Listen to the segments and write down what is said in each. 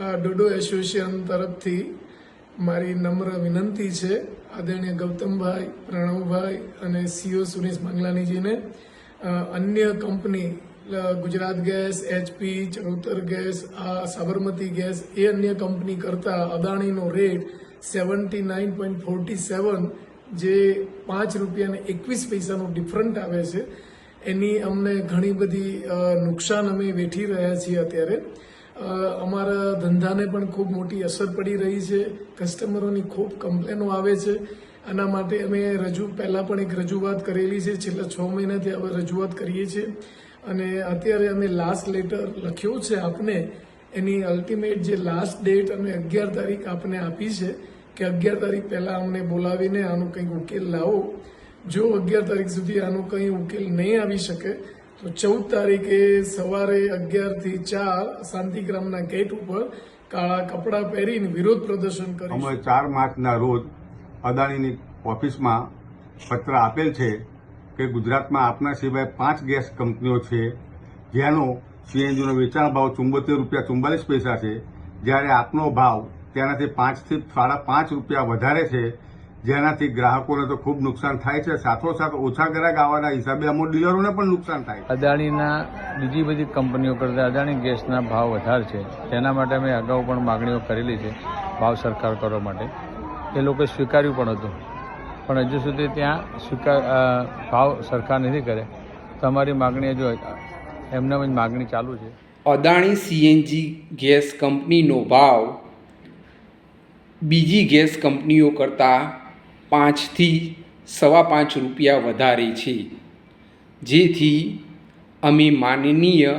ડોડો association તરફથી મારી નમ્ર વિનંતી છે. આદરણીય ગૌતમભાઈ, પ્રણવભાઈ અને સીઓ સુરેશ મંગલાનીજીને અન્ય company Gujarat gas, HP, Charotar gas, આ સાબરમતી ગેસ, એ અન્ય કંપની કરતાં અદાણીનો rate seventy nine point forty seven, જે પાંચ રૂપિયા અને એકવીસ પૈસાનો ડિફરન્ટ આવે છે. એની અમને ઘણી બધી નુકસાન અમે વેઠી રહ્યા છીએ અત્યારે. અમારા ધંધાને પણ ખૂબ મોટી અસર પડી રહી છે. કસ્ટમરોની ખૂબ કમ્પ્લેનો આવે છે. આના માટે અમે રજૂ, પહેલાં પણ એક રજૂઆત કરેલી છે. છેલ્લા છ મહિનાથી હવે રજૂઆત કરીએ છીએ. અને અત્યારે અમે લાસ્ટ લેટર લખ્યો છે આપને. એની અલ્ટિમેટ જે લાસ્ટ ડેટ અમે અગિયાર તારીખ આપને આપી છે કે અગિયાર તારીખ પહેલાં અમને બોલાવીને આનો કંઈક ઉકેલ લાવો. જો અગિયાર તારીખ સુધી આનો કંઈ ઉકેલ નહીં આવી શકે તો ચૌદ તારીખે સવારે અગિયારથી ચાર શાંતિગ્રામના ગેટ ઉપર કાળા કપડાં પહેરીને વિરોધ પ્રદર્શન કર્યું અમે ચાર માર્ચના રોજ અદાણીની ઓફિસમાં પત્ર આપેલ છે કે ગુજરાતમાં આપના સિવાય પાંચ ગેસ કંપનીઓ છે. જેનો સીએનજીનો વેચાણ ભાવ ચુંબોતેર રૂપિયા ચુમ્બાલીસ પૈસા છે. જ્યારે આપનો ભાવ તેનાથી પાંચથી સાડા પાંચ રૂપિયા વધારે છે જેનાથી ગ્રાહકોને તો ખૂબ નુકસાન થાય છે. સાથોસાથ ઓછા ગ્રાહક આવવાના હિસાબે અમુક ડીલરોને પણ નુકસાન થાય છે. અદાણીના બીજી બધી કંપનીઓ કરતાં અદાણી ગેસના ભાવ વધારે છે. તેના માટે અમે અગાઉ પણ માગણીઓ કરેલી છે ભાવ સરકાર કરવા માટે. એ લોકોએ સ્વીકાર્યું પણ હતું. પણ હજુ સુધી ત્યાં સ્વીકાર ભાવ સરકાર નથી કરે. તમારી અમારી માગણી હજુ એમને જ માગણી ચાલુ છે. અદાણી સીએનજી ગેસ કંપનીનો ભાવ બીજી ગેસ કંપનીઓ કરતાં પાંચથી સવા પાંચ રૂપિયા વધારે છે. જેથી અમે માનનીય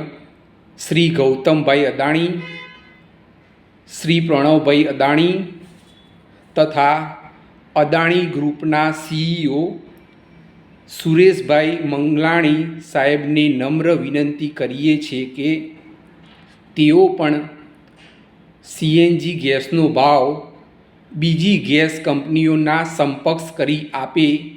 શ્રી ગૌતમભાઈ અદાણી, શ્રી પ્રણવભાઈ અદાણી તથા અદાણી ગ્રુપના સીઈઓ સુરેશભાઈ મંગલાણી સાહેબને નમ્ર વિનંતી કરીએ છીએ કે તેઓ પણ સીએનજી ગેસનો ભાવ બીજી ગેસ કંપનીઓના સંપર્ક કરી આપે.